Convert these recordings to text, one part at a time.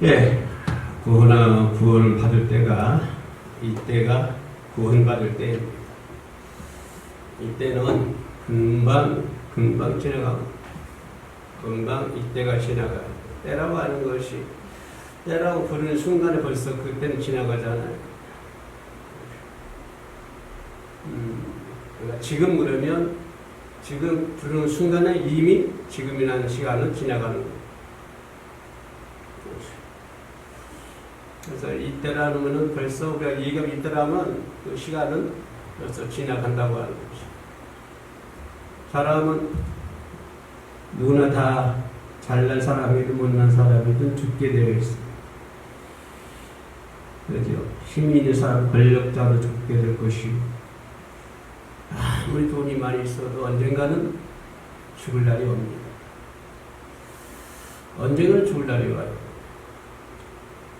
예, 구원하 구원을 받을 때가 이때가 구원 받을 때입니다. 이때는 금방 금방 지나가고 금방 이때가 지나가 때라고 하는 것이 때라고 부르는 순간에 벌써 그때는 지나가잖아요. 음, 그러니까 지금 그러면 지금 부르는 순간에 이미 지금이라는 시간은 지나가는 거예요. 그래서 이때라는 거는 벌써 우리가 얘기가 이때라면 그 시간은 벌써 지나간다고 하는 거죠. 사람은 누구나 다 잘난 사람이든 못난 사람이든 죽게 되어 있습니다. 그죠? 힘이 있는 사람, 권력자도 죽게 될 것이고, 아무리 돈이 많이 있어도 언젠가는 죽을 날이 옵니다. 언젠가는 죽을 날이 와요.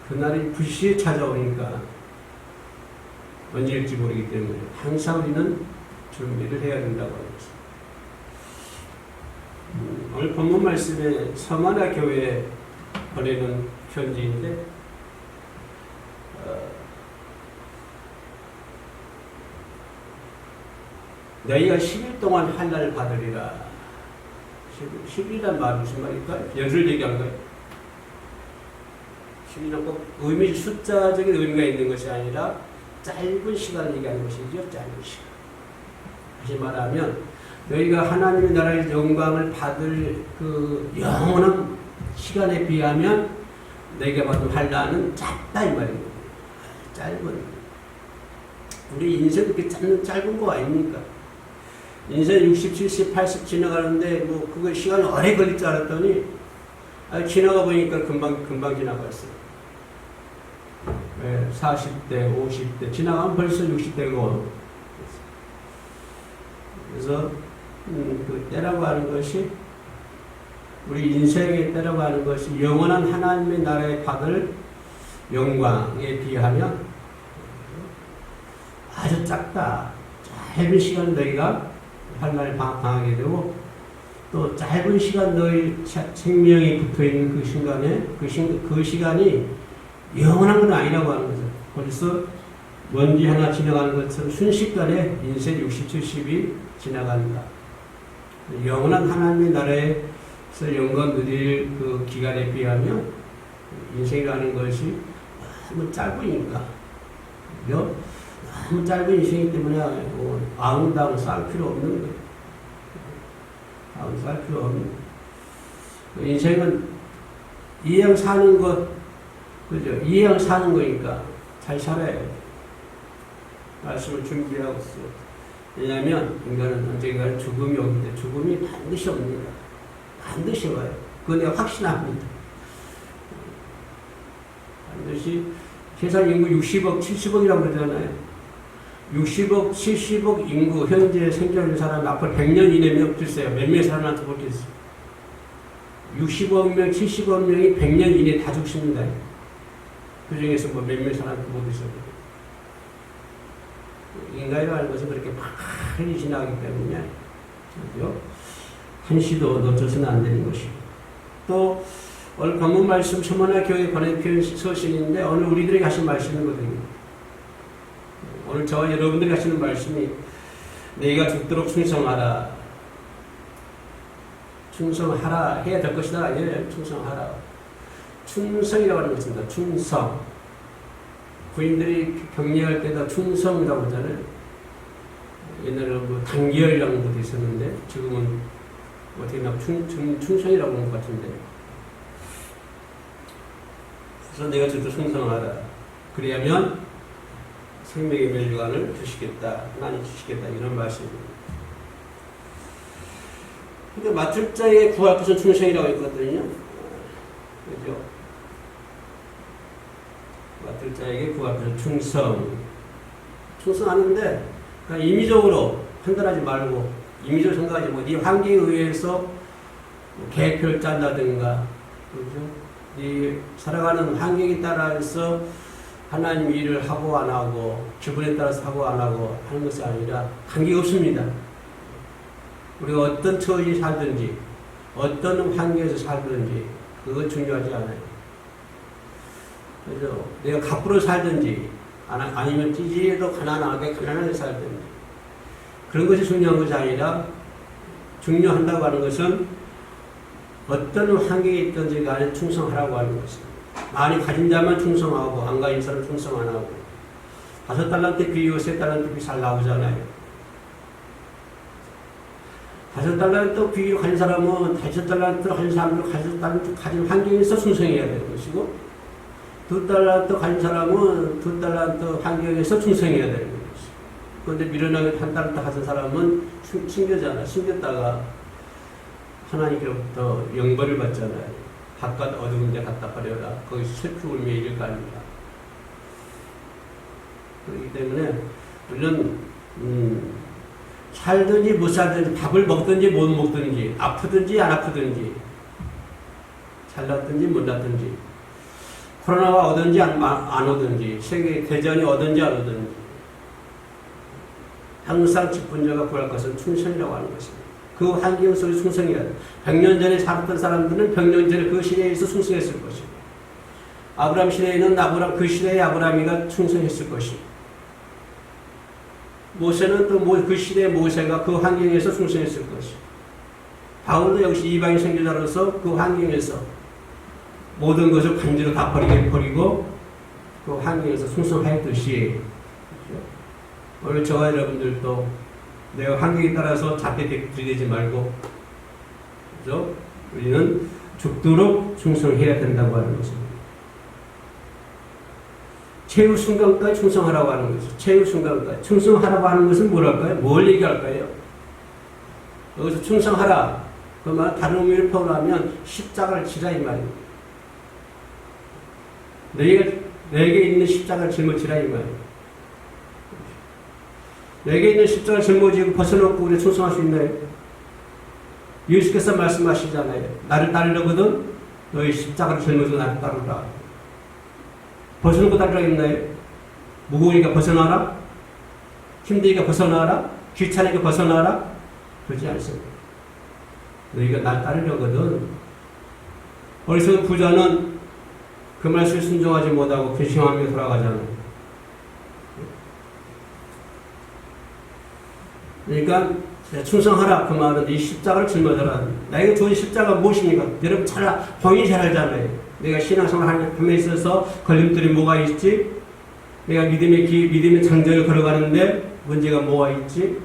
그날이 불시에 찾아오니까 언제일지 모르기 때문에 항상 우리는 준비를 해야 된다고 합니다. 음, 오늘 본문 말씀에 서만화 교회에 보내는 편지인데 어, 너희가 10일 동안 한날 받으리라 10일, 10일이란 말이 무슨 말일까요? 열흘 얘기한 거예요. 10일은 꼭 의미, 숫자적인 의미가 있는 것이 아니라 짧은 시간을 얘기하는 것이죠. 짧은 시간. 다시 말하면 너희가 하나님의 나라의 영광을 받을 그 영원한 시간에 비하면 너희가 받은 환란은 짧다 이 말입니다. 짧은. 우리 인생 그렇게 짧은, 짧은 거 아닙니까? 인생 60, 70, 80 지나가는데 뭐 그거 시간이 오래 걸릴 줄 알았더니 아, 지나가 보니까 금방 금방 지나갔어요. 네, 40대, 50대 지나가면 벌써 60대고 그래서 음, 그 때라고 하는 것이 우리 인생의 때라고 하는 것이 영원한 하나님의 나라에 받을 영광에 비하면 아주 작다. 짧은 시간 너희가 환란을 당하게 되고 또 짧은 시간 너희 생명이 붙어 있는 그 순간에 그, 시, 그 시간이 영원한 건 아니라고 하는 거죠. 벌써 먼지 하나 지나가는 것처럼 순식간에 인생 60, 70이 지나간다. 영원한 하나님의 나라에서 영광 누릴 그 기간에 비하면 인생이라는 것이 너무 짧으니까. 너무 짧은 인생이기 때문에 뭐 아웅다웅 쌓을 필요 없는 거예요. 쌓을 필요 없는 인생은 이왕 사는 것, 그죠? 이왕 사는 거니까 잘 살아야 돼. 말씀을 준비하고 있어요. 왜냐하면 인간은 언젠가는 죽음이 오는데 죽음이 반드시 옵니다. 반드시 와요. 그거 내가 확신합니다. 반드시 세상 인구 60억, 70억이라고 그러잖아요. 60억, 70억 인구 현재 생존하는 사람 앞으로 100년 이내면 글쎄요. 몇 명의 사람한테 보겠어요. 60억 명, 70억 명이 100년 이내 다 죽습니다. 그 중에서 뭐몇 명의 사람한테 못 있어요. 인간이라는 것은 그렇게 빨리 지나가기 때문에 그죠? 한시도 놓쳐서는 안 되는 것이고 또 오늘 본문 말씀 천문화 교회 권해편 서신인데 오늘 우리들에게 하신 말씀이거든요. 오늘 저와 여러분들이 하시는 말씀이 내가 죽도록 충성하라. 충성하라 해야 될 것이다. 아니에요. 충성하라. 충성이라고 하는 것입니다. 충성. 부인들이 격려할 때다 충성이라고 하잖아요. 옛날에는 뭐 단결이라는 것도 있었는데 지금은 어떻게 나 충, 충, 충성이라고 하는 것 같은데. 그래서 내가 저도 충성하라. 그래야면 생명의 멸류관을 주시겠다. 하나님 주시겠다. 이런 말씀입니다. 근데 맡을 자에 구할 것은 충성이라고 했거든요. 그죠? 맡을 자에게 구할 것은 충성. 충성하는데, 그냥 임의적으로 판단하지 말고, 임의적으로 생각하지 말고, 네 환경에 의해서 뭐 계획표를 짠다든가, 그죠? 네 살아가는 환경에 따라서 하나님 일을 하고 안 하고, 기분에 따라서 하고 안 하고 하는 것이 아니라 관계가 없습니다. 우리가 어떤 처지에 살든지, 어떤 환경에서 살든지, 그건 중요하지 않아요. 그죠? 내가 갑부로 살든지 아니면 찌질도 가난하게 가난하게 살든지 그런 것이 중요한 것이 아니라 중요한다고 하는 것은 어떤 환경에 있든지 간에 충성하라고 하는 것입니다. 많이 가진 자만 충성하고 안 가진 사람 충성 안 하고 다섯 달란트 비유 세 달란트 비유 잘 나오잖아요. 다섯 달란트 비유 가진 사람은 다섯 달란트 가진 사람들 다섯 달란트 가진 환경에서 충성해야 되는 것이고 두 달란트 가진 사람은 두 달란트 환경에서 충성해야 되는 것이. 그런데 미련하게 한 달란트 가진 사람은 숨- 숨겨잖아. 숨겼다가 하나님께로부터 영벌을 받잖아요. 바깥 어두운 데 갖다 버려라. 거기 슬피 울며 이를 거 아닙니다. 그렇기 때문에 우리는 음, 살든지 못 살든지 밥을 먹든지 못 먹든지 아프든지 안 아프든지 잘났든지 못 났든지 코로나가 오든지 안, 안 오든지 세계 대전이 오든지 안 오든지 항상 직분자가 구할 것은 충성이라고 하는 것입니다. 그 환경 속에 충성해야 돼. 100년 전에 살았던 사람들은 100년 전에 그 시대에서 충성했을 것이고 아브라함 시대에는 아브라함 그 시대의 아브라함이가 충성했을 것이고 모세는 또 그 시대의 모세가 그 환경에서 충성했을 것이고 바울도 역시 이방인 선교자로서 그 환경에서 모든 것을 간지로 다 버리게 버리고 그 환경에서 충성하였듯이 오늘 저와 여러분들도 내가 환경에 따라서 잡게 들이대지 말고 그죠? 우리는 죽도록 충성해야 된다고 하는 것입니다. 최후 순간까지 충성하라고 하는 것이죠. 최후 순간까지 충성하라고 하는 것은 뭐랄까요? 뭘 얘기할까요? 여기서 충성하라. 그러면 다른 의미를 표현하면 십자가를 지라 이 말입니다. 내게 내게 있는 십자가를 짊어지라 이 말이에요. 내게 있는 십자가를 짊어지고 벗어놓고 우리 충성할 수 있나요? 예수께서 말씀하시잖아요. 나를 따르려거든 너희 십자가를 짊어지고 나를 따르라. 벗어놓고 따르라 했나요? 무거우니까 벗어나라? 힘드니까 벗어나라? 귀찮으니까 벗어나라? 그러지 않습니다. 너희가 날 따르려거든 어리석은 부자는 그 말씀에 순종하지 못하고 근심하며 돌아가잖아요. 그러니까 충성하라 그 말은 이 십자가를 짊어져라. 나에게 주어진 십자가 무엇입니까? 여러분 잘 본인이 잘 알잖아요. 내가 신앙생활 함에 있어서 걸림돌이 뭐가 있지? 내가 믿음의 기, 믿음의 장전을 걸어가는데 문제가 뭐가 있지?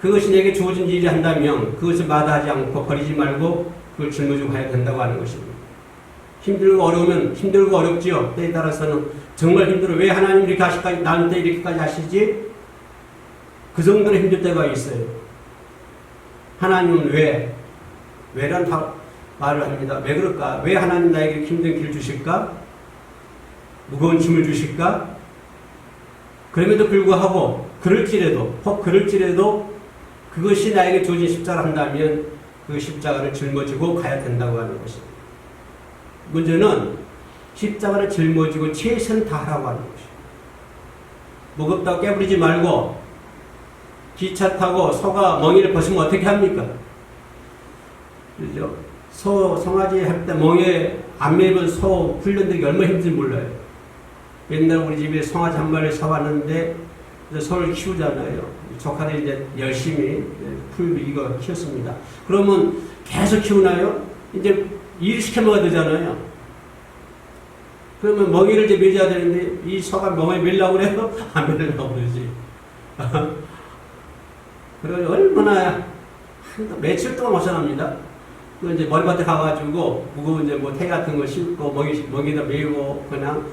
그것이 내게 주어진 일이 한다면 그것을 마다하지 않고 버리지 말고 그걸 짊어지고 가야 된다고 하는 것입니다. 힘들고 어려우면 힘들고 어렵지요. 때에 따라서는 정말 힘들어. 왜 하나님 이렇게 하실까? 나한테 이렇게까지 하시지? 그 정도로 힘들 때가 있어요. 하나님은 왜? 왜란 다 말을 합니다. 왜 그럴까? 왜 하나님 나에게 힘든 길 주실까? 무거운 짐을 주실까? 그럼에도 불구하고 그럴지라도 혹 그럴지라도 그것이 나에게 주어진 십자가 한다면 그 십자가를 짊어지고 가야 된다고 하는 것입니다. 문제는 십자가를 짊어지고 최선 다하라고 하는 것입니다. 무겁다고 깨부리지 말고 기차 타고 소가 멍이를 벗으면 어떻게 합니까? 그죠? 소 송아지 할 때 멍에 안 매면 소 훈련들이 얼마나 힘든지 몰라요. 옛날 우리 집에 송아지 한 마리를 사왔는데 소를 키우잖아요. 조카들이 이제 열심히 풀 이거 키웠습니다. 그러면 계속 키우나요? 이제 일 시켜 먹어야 되잖아요. 그러면 멍이를 이제 매줘야 되는데 이 소가 멍에 밀려고 그래요? 안 밀려고 그러지. 그래서 얼마나 한 며칠 동안 고생합니다. 그 이제 머리밭에 가가지고 무거운 이제 뭐태 같은 거 싣고 먹이 먹이다 메고 그냥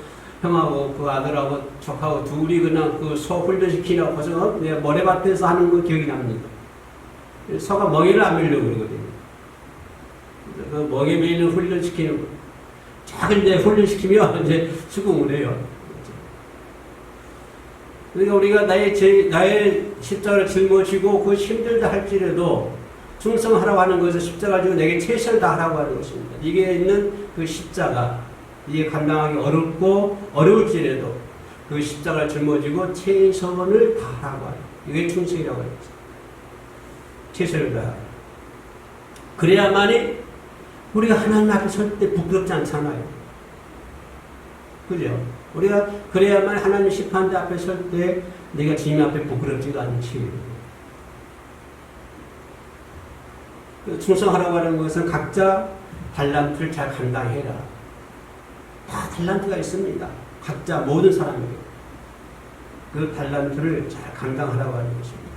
형하고 그 아들하고 조카하고 둘이 그냥 그 소 훈련시키려고 고생 내가 머리밭에서 하는 거 기억이 납니다. 소가 먹이를 안 밀려고 그러거든요. 그 먹이 메이는 훈련시키는 거. 작은 데 훈련시키면 이제 수긍을 해요. 그러니까 우리가 나의 제, 나의 십자가를 짊어지고 그 힘들다 할지라도 충성하라고 하는 것을 십자가 지고 내게 최선을 다하라고 하는 것입니다. 이게 있는 그 십자가 이게 감당하기 어렵고 어려울지라도 그 십자가를 짊어지고 최선을 다하라고 하는 이게 충성이라고 하는 거죠. 최선을 다하. 그래야만이 우리가 하나님 앞에 설 때 부끄럽지 않잖아요. 그죠? 우리가 그래야만 하나님 심판대 앞에 설 때 내가 주님 앞에 부끄럽지가 않지. 그 충성하라고 하는 것은 각자 달란트를 잘 감당해라. 다 달란트가 있습니다. 각자 모든 사람에게. 그 달란트를 잘 감당하라고 하는 것입니다.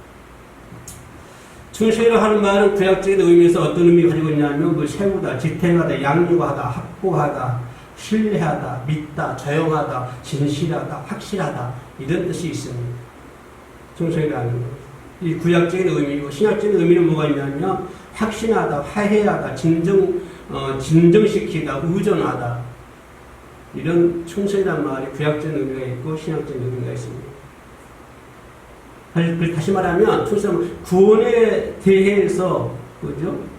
충실이라고 하는 말은 구약적인 의미에서 어떤 의미가 가지고 있냐면 그 세우다, 지탱하다, 양육하다, 확보하다, 신뢰하다, 믿다, 조용하다, 진실하다, 확실하다 이런 뜻이 있습니다. 충성이라는 것. 이 구약적인 의미고 신약적인 의미는 뭐가 있냐면 확신하다, 화해하다, 진정 어, 진정시키다, 의존하다 이런 충성이라는 말이 구약적인 의미가 있고 신약적인 의미가 있습니다. 다시 말하면 충성은 구원에 대해서 그죠?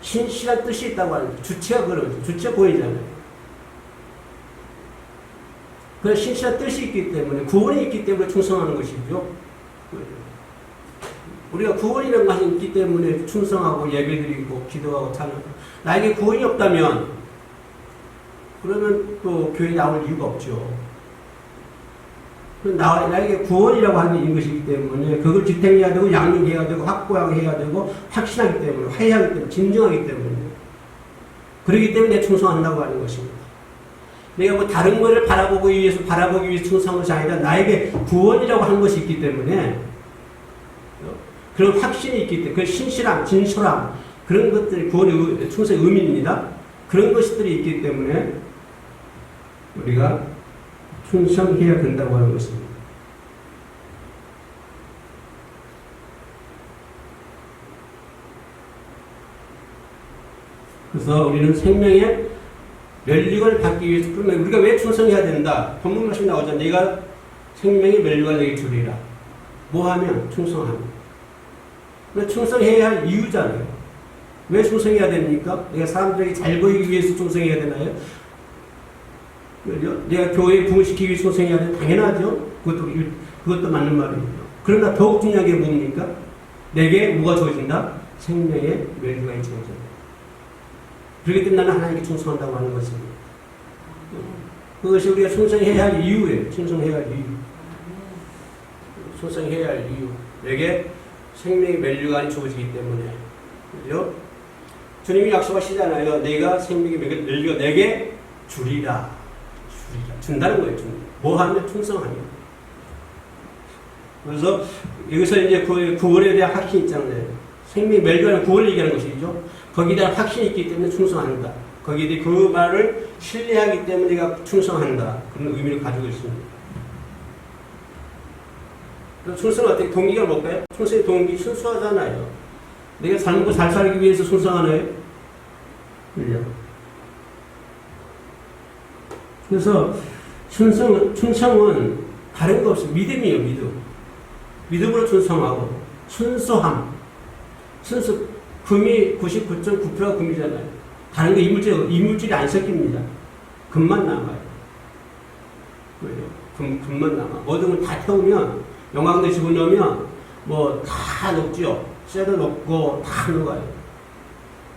신실한 뜻이 있다고 하는. 주체가 그러죠. 주체 구원이잖아요. 그 신실한 뜻이 있기 때문에 구원이 있기 때문에 충성하는 것이죠. 우리가 구원이라는 것이 있기 때문에 충성하고 예배드리고 기도하고 찬양하고 나에게 구원이 없다면 그러면 또 교회 나올 이유가 없죠. 나, 나에게 구원이라고 하는 것이기 때문에 그걸 지탱해야 되고 양육해야 되고 확보해야 되고 확신하기 때문에 화해하기 때문에 진정하기 때문에 그러기 때문에 내 충성한다고 하는 것입니다. 내가 뭐 다른 것을 바라보기 위해서 바라보기 위해서 충성한 것이 아니라 나에게 구원이라고 하는 것이 있기 때문에 그런 확신이 있기 때문에 그 신실함, 진솔함 그런 것들이 구원의 의- 충성의 의미입니다. 그런 것들이 있기 때문에 우리가 충성해야 된다고 하는 것입니다. 그래서 우리는 생명의 멸류관을 받기 위해서 그러면 우리가 왜 충성해야 된다? 본문 말씀 나오죠. 내가 생명의 멸류관 내게 주리라. 뭐 하면 충성하면. 그 충성해야 할 이유잖아요. 왜 충성해야 됩니까? 내가 사람들에게 잘 보이기 위해서 충성해야 되나요? 그죠? 내가 교회에 부흥시키기 위해서 충성해야 돼? 당연하죠. 그것도, 일- 그것도 맞는 말이죠. 그러나 더욱 중요한 게 뭡니까? 내게 뭐가 주어진다? 생명의 멸류관이 주어진다. 그렇기 때문에 나는 하나님께 충성한다고 하는 것입니다. 그것이 우리가 충성해야 할 이유예요. 충성해야 할 이유. 충성해야 할 이유. 내게 생명의 멸류관이 주어지기 때문에. 그죠? 주님이 약속하시잖아요. 내가 생명의 멸- 멸류관 내게 주리라. 준다는 거예요. 준. 뭐 하면 충성하면. 그래서 여기서 이제 그 구원에 대한 확신이 있잖아요. 생명의 멸류관은 구원을 얘기하는 것이죠. 거기에 대한 확신이 있기 때문에 충성한다. 거기에 대해 그 말을 신뢰하기 때문에 내가 충성한다. 그런 의미를 가지고 있습니다. 충성은 어떻게 동기가 뭘까요? 충성의 동기 순수하잖아요. 내가 삶고 잘 살기 위해서 충성하나요? 그죠? 그래서 충성, 충성은 다른 거 없이 믿음이에요, 믿음. 믿음으로 충성하고 순수함. 순수, 금이 99.9%가 금이잖아요. 다른 거 이물질, 이물질이 안 섞입니다. 금만 남아요. 그죠? 금, 금만 남아. 모든 걸 다 태우면, 영광대 집어넣으면, 뭐, 다 녹죠. 쇠도 녹고, 다 녹아요.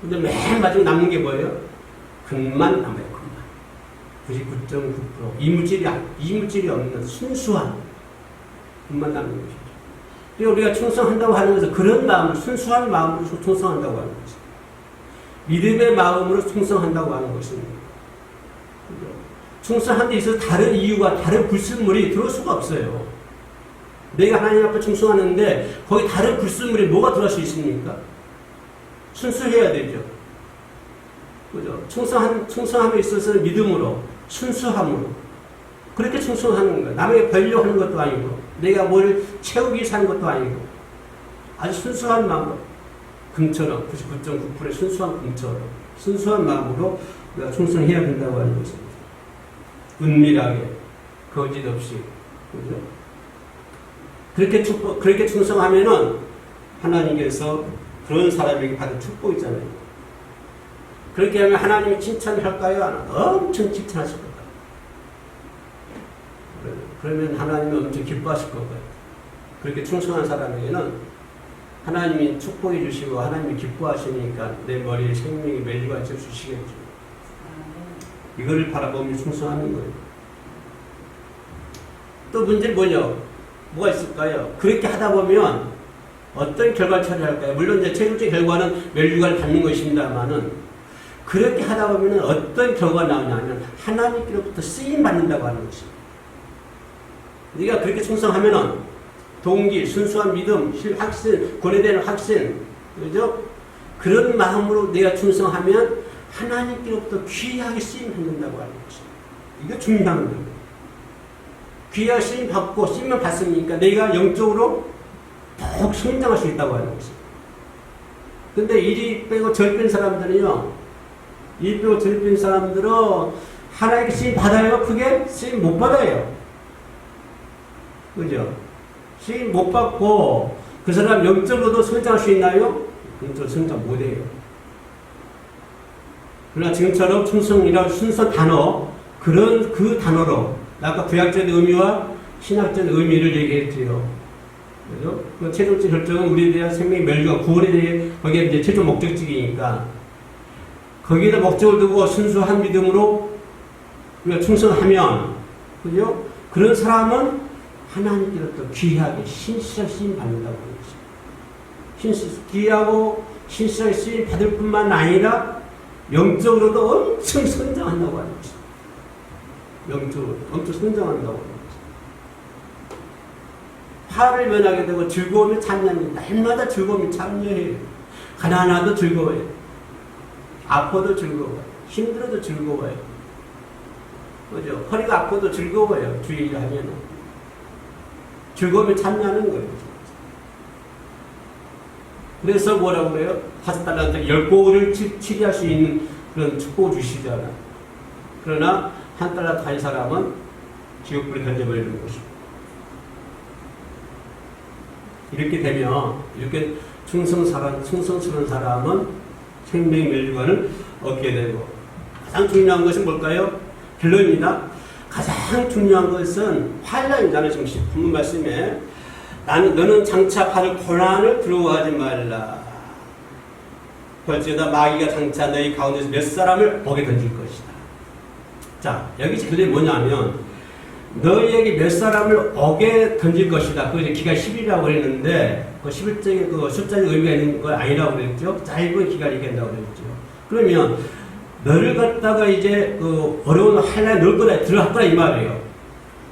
근데 맨 마지막에 남는 게 뭐예요? 금만 남아요, 금만. 99.9%. 이물질이, 안- 이물질이 없는 순수한 금만 남는 것이죠. 그리고 우리가 충성한다고 하는 것은 그런 마음, 순수한 마음으로 충성한다고 하는 것입니다. 믿음의 마음으로 충성한다고 하는. 그죠? 충성한 데 있어서 다른 이유가, 다른 불순물이 들어올 수가 없어요. 내가 하나님 앞에 충성하는데 거기 다른 불순물이 뭐가 들어갈 수 있습니까? 순수해야 되죠. 그죠? 충성한, 충성함에 있어서는 믿음으로, 순수함으로. 그렇게 충성하는 거예요. 남에게 벌려고 하는 것도 아니고, 내가 뭘 채우기 위해서 하는 것도 아니고, 아주 순수한 마음으로, 금처럼, 99.9%의 순수한 금처럼, 순수한 마음으로 우리가 충성해야 된다고 하는 것입니다. 은밀하게, 거짓 없이, 그죠? 그렇게 축복, 그렇게 충성하면은 하나님께서 그런 사람에게 받은 축복이잖아요. 그렇게 하면 하나님이 칭찬할까요? 엄청 칭찬하실 거예요. 그러면 하나님은 엄청 기뻐하실 거고요. 그렇게 충성한 사람에게는 하나님이 축복해 주시고 하나님이 기뻐하시니까 내 머리에 생명이 멜리가 쳐 주시겠죠. 이거를 바라보며 충성하는 거예요. 또 문제는 뭐냐? 뭐가 있을까요? 그렇게 하다 보면 어떤 결과를 처리할까요? 물론 이제 최종적 결과는 멸류관을 받는 것입니다만은 그렇게 하다 보면 어떤 결과가 나오냐면 하나님께로부터 쓰임 받는다고 하는 것입니다. 네가 그렇게 충성하면은 동기, 순수한 믿음, 실- 확신, 권해되는 확신, 그죠? 그런 마음으로 내가 충성하면 하나님께로부터 귀하게 쓰임 받는다고 하는 것입니다. 이거 중요한 거예요. 귀하게 쓰임 받고 쓰임을 받으니까 내가 영적으로 더욱 성장할 수 있다고 하는 것입니다. 근데 이리 빼고 저리 뺀 사람들은요, 저리 뺀 사람들은 하나님께 쓰임 받아요? 크게? 쓰임 못 받아요. 그죠? 쓰임 못 받고 그 사람 영적으로도 성장할 수 있나요? 영적으로 성장 못 해요. 그러나 지금처럼 충성이라는 순서 단어, 그런 그 단어로, 아까 구약적 의미와 신학적 의미를 얘기했지요. 그죠? 그 최종적 결정은 우리에 대한 생명의 멸류가 구원에 대해 거기에 이제 최종 목적지이니까 거기에다 목적을 두고 순수한 믿음으로 우리가 충성하면 그죠? 그런 사람은 하나님께로부터 귀하게 신실하게 쓰임 받는다고 하는 것입니다. 신실, 귀하고 신실하게 쓰임 받을 뿐만 아니라 영적으로도 엄청 성장한다고 하는 것입니다. 영적으로 엄청 성장한다고 하는 것입니다. 화를 면하게 되고 즐거움이 참여합니다. 날마다 즐거움이 참여해요. 가난하도 즐거워요. 아파도 즐거워요. 힘들어도 즐거워요. 그죠? 허리가 아파도 즐거워요. 주의를 하면은. 즐거움에 참여하는 거예요. 그래서 뭐라고 그래요? 다섯 달란트 열 고를 치리할 수 있는 그런 축복을 주시잖아. 그러나 한 달란트 한 사람은 지옥불에 던져버리는 것이고. 이렇게 되면 이렇게 충성스러운 사람은 생명의 멸류관을 얻게 되고 가장 중요한 것은 뭘까요? 결론입니다. 가장 중요한 것은 환란이잖아요. 지금 본문 말씀에 나는 너는 장차 받을 고난을 두려워하지 말라. 벌지어다 마귀가 장차 너희 가운데서 몇 사람을 먹에 던질 것이다. 자 여기 결론이 뭐냐면 너희에게 몇 사람을 억에 던질 것이다. 그 이제 기간 10일이라고 했는데 그 11장에 그 숫자의 의미가 있는 건 아니라고 그랬죠. 짧은 기간 얘기한다고 그랬죠. 그러면 너를 갖다가 이제 그 어려운 한란에 넣을 거다 들어갈 거다 이 말이에요.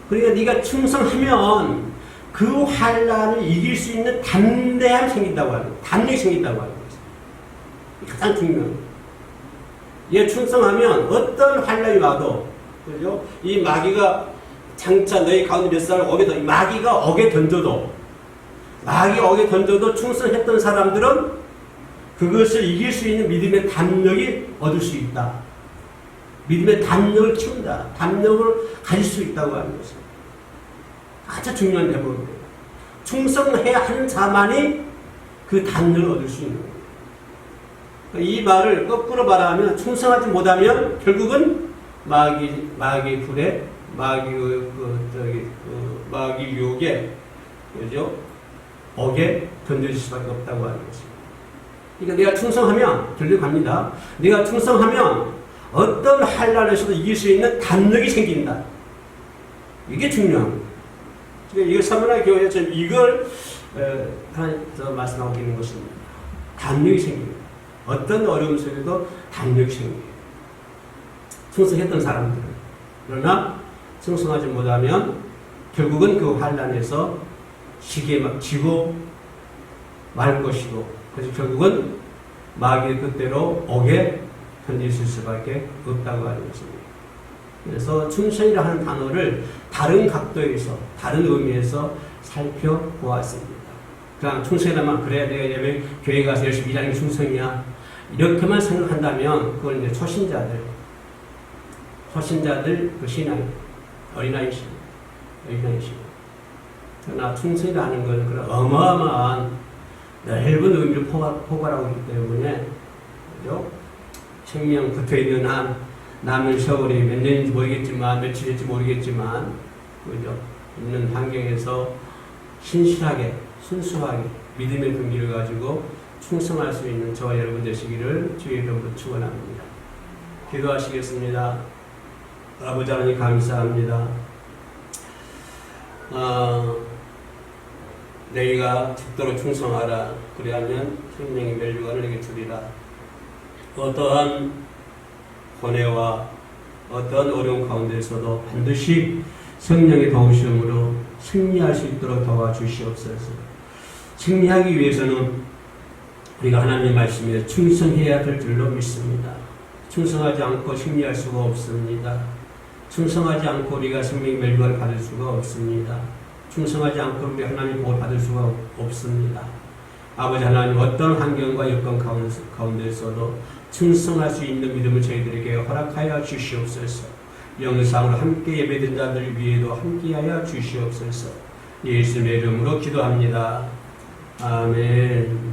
그러니까 네가 충성하면 그 환란을 이길 수 있는 담대함 생긴다고 하는. 담력이 생긴다고 하는 거죠. 가장 중요한. 얘 충성하면 어떤 환란이 와도 그죠? 이 마귀가 장차 너희 가운데 몇 사람을 어게 던 마귀가 어게 던져도 마귀 어게 던져도 충성했던 사람들은 그것을 이길 수 있는 믿음의 담력이 얻을 수 있다. 믿음의 담력을 키운다. 담력을 가질 수 있다고 하는 것입니다. 아주 중요한 대목이에요. 충성해야 하는 자만이 그 담력을 얻을 수 있는 거예요. 이 말을 거꾸로 말하면 충성하지 못하면 결국은 마귀 마귀 불에 마귀 그, 그 저기 그 마귀 유혹에 그죠? 억에 던질 수밖에 없다고 하는 것입니다. 그러니까 내가 충성하면 들려갑니다. 내가 충성하면 어떤 한란에서도 이길 수 있는 담력이 생긴다. 이게 중요한 거예요. 그러니까 이걸 사문화 교회에 좀 이걸 에, 하나 더 말씀하고 있는 것입니다. 담력이 생깁니다. 어떤 어려움 속에도 담력이 생깁니다. 충성했던 사람들은 그러나 충성하지 못하면 결국은 그 환란에서 시기에 막 지고 말 것이고 그래서 결국은 마귀의 뜻대로 옥에 던질 수밖에 없다고 하는 것입니다. 그래서 충성이라 하는 단어를 다른 각도에서 다른 의미에서 살펴보았습니다. 그냥 충성이라면 그래야 내가 교회 가서 열심히 일하는 게 충성이야 이렇게만 생각한다면 그건 이제 초신자들 초신자들 그 신앙 어린아이시 어린아이시고 그러나 충성이라는 것은 그런 어마어마한 넓은 의미를 포괄, 포괄하고 있기 때문에 그죠? 생명 붙어 있는 한 남은 세월이 몇 년인지 모르겠지만 며칠일지 모르겠지만 그죠? 있는 환경에서 신실하게 순수하게 믿음의 근기를 가지고 충성할 수 있는 저와 여러분 되시기를 주의 이름으로 축원합니다. 기도하시겠습니다. 아버지 하나님 감사합니다. 어, 너희가 죽도록 충성하라. 그리하면 생명의 멸류관을 내게 주리라. 어떠한 고뇌와 어떠한 어려움 가운데서도 반드시 성령의 도우심으로 승리할 수 있도록 도와주시옵소서. 승리하기 위해서는 우리가 하나님의 말씀에 충성해야 될 줄로 믿습니다. 충성하지 않고 승리할 수가 없습니다. 충성하지 않고 우리가 생명 멸류관을 받을 수가 없습니다. 충성하지 않고 우리 하나님 복을 받을 수가 없- 없습니다. 아버지 하나님 어떤 환경과 여건 가운데- 가운데서도 충성할 수 있는 믿음을 저희들에게 허락하여 주시옵소서. 영상으로 함께 예배된 자들 위에도 함께하여 주시옵소서. 예수님의 이름으로 기도합니다. 아멘.